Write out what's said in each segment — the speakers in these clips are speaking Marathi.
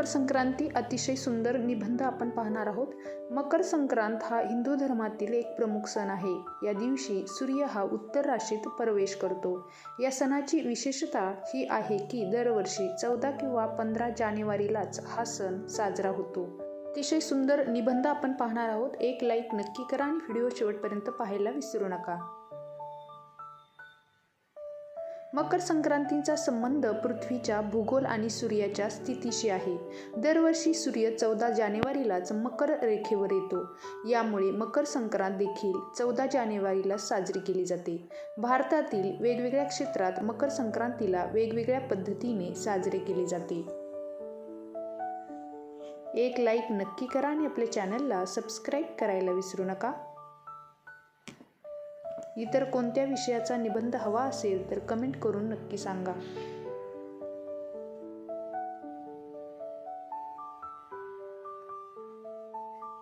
मकर संक्रांती अतिशय सुंदर निबंध आपण पाहणार आहोत. मकर संक्रांत हा हिंदू धर्मातील एक प्रमुख सण आहे. या दिवशी सूर्य हा उत्तर राशीत प्रवेश करतो. या सणाची विशेषता ही आहे की दरवर्षी चौदा किंवा पंधरा जानेवारीलाच हा सण साजरा होतो. अतिशय सुंदर निबंध आपण पाहणार आहोत. एक लाईक नक्की करा आणि व्हिडिओ शेवटपर्यंत पाहायला विसरू नका. मकर संक्रांतीचा संबंध पृथ्वीच्या भूगोल आणि सूर्याच्या स्थितीशी आहे. दरवर्षी सूर्य चौदा जानेवारीलाच मकर रेखेवर येतो. यामुळे मकर संक्रांत देखील चौदा जानेवारीला साजरी केली जाते. भारतातील वेगवेगळ्या क्षेत्रात मकर संक्रांतीला वेगवेगळ्या पद्धतीने साजरे केले जाते. एक लाईक नक्की करा आणि आपल्या चॅनलला सबस्क्राईब करायला विसरू नका. इतर कोणत्या विषयाचा निबंध हवा असेल तर कमेंट करून नक्की सांगा.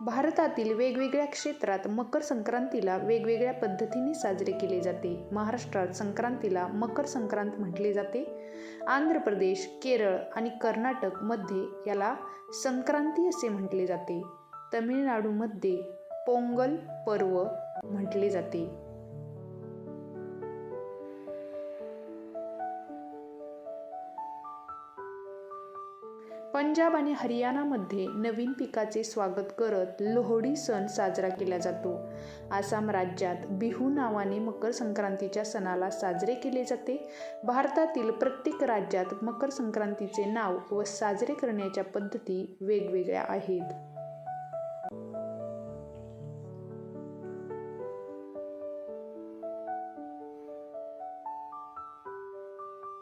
भारतातील वेगवेगळ्या क्षेत्रात मकर संक्रांतीला वेगवेगळ्या पद्धतीने साजरे केले जाते. महाराष्ट्रात संक्रांतीला मकर संक्रांत म्हटले जाते. आंध्र प्रदेश केरळ आणि कर्नाटकमध्ये याला संक्रांती असे म्हटले जाते. तमिळनाडूमध्ये पोंगल पर्व म्हटले जाते. पंजाब आणि हरियाणामध्ये नवीन पिकाचे स्वागत करत लोहडी सण साजरा केला जातो. आसाम राज्यात बिहू नावाने मकर संक्रांतीच्या सणाला साजरे केले जाते. भारतातील प्रत्येक राज्यात मकर संक्रांतीचे नाव व साजरे करण्याच्या पद्धती वेगवेगळ्या आहेत.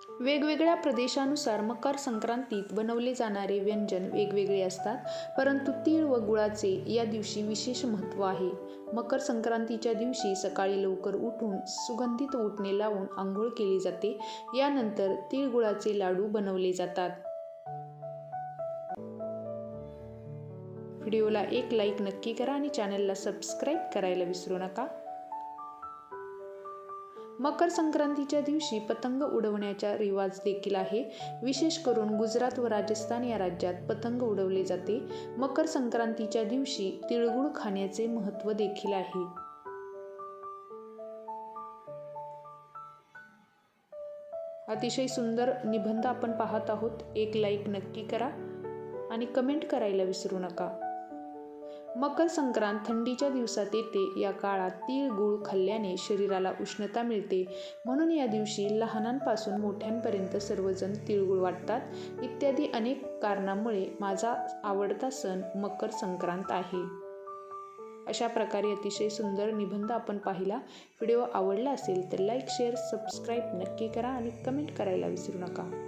वेगवेगळ्या प्रदेशानुसार मकर संक्रांतीत बनवले जाणारे व्यंजन वेगवेगळे असतात परंतु तीळ व गुळाचे या दिवशी विशेष महत्त्व आहे. मकर संक्रांतीच्या दिवशी सकाळी लवकर उठून सुगंधित उठणे लावून आंघोळ केली जाते. यानंतर तिळगुळाचे लाडू बनवले जातात. व्हिडिओला एक लाईक नक्की करा आणि चॅनलला सबस्क्राईब करायला विसरू नका. मकर संक्रांतीच्या दिवशी पतंग उडवण्याचा रिवाज देखील आहे. विशेष करून गुजरात व राजस्थान या राज्यात पतंग उडवले जाते. मकर संक्रांतीच्या दिवशी तिळगुळ खाण्याचे महत्त्व देखील आहे. अतिशय सुंदर निबंध आपण पाहत आहोत. एक लाईक नक्की करा आणि कमेंट करायला विसरू नका. मकर संक्रांत थंडीच्या दिवसात येते. या काळात तीळ गूळ खाल्ल्याने शरीराला उष्णता मिळते. म्हणून या दिवशी लहानांपासून मोठ्यांपर्यंत सर्वजण तिळगुळ वाटतात. इत्यादी अनेक कारणामुळे माझा आवडता सण मकर संक्रांत आहे. अशा प्रकारे अतिशय सुंदर निबंध आपण पाहिला. व्हिडिओ आवडला असेल तर लाईक शेअर सबस्क्राईब नक्की करा आणि कमेंट करायला विसरू नका.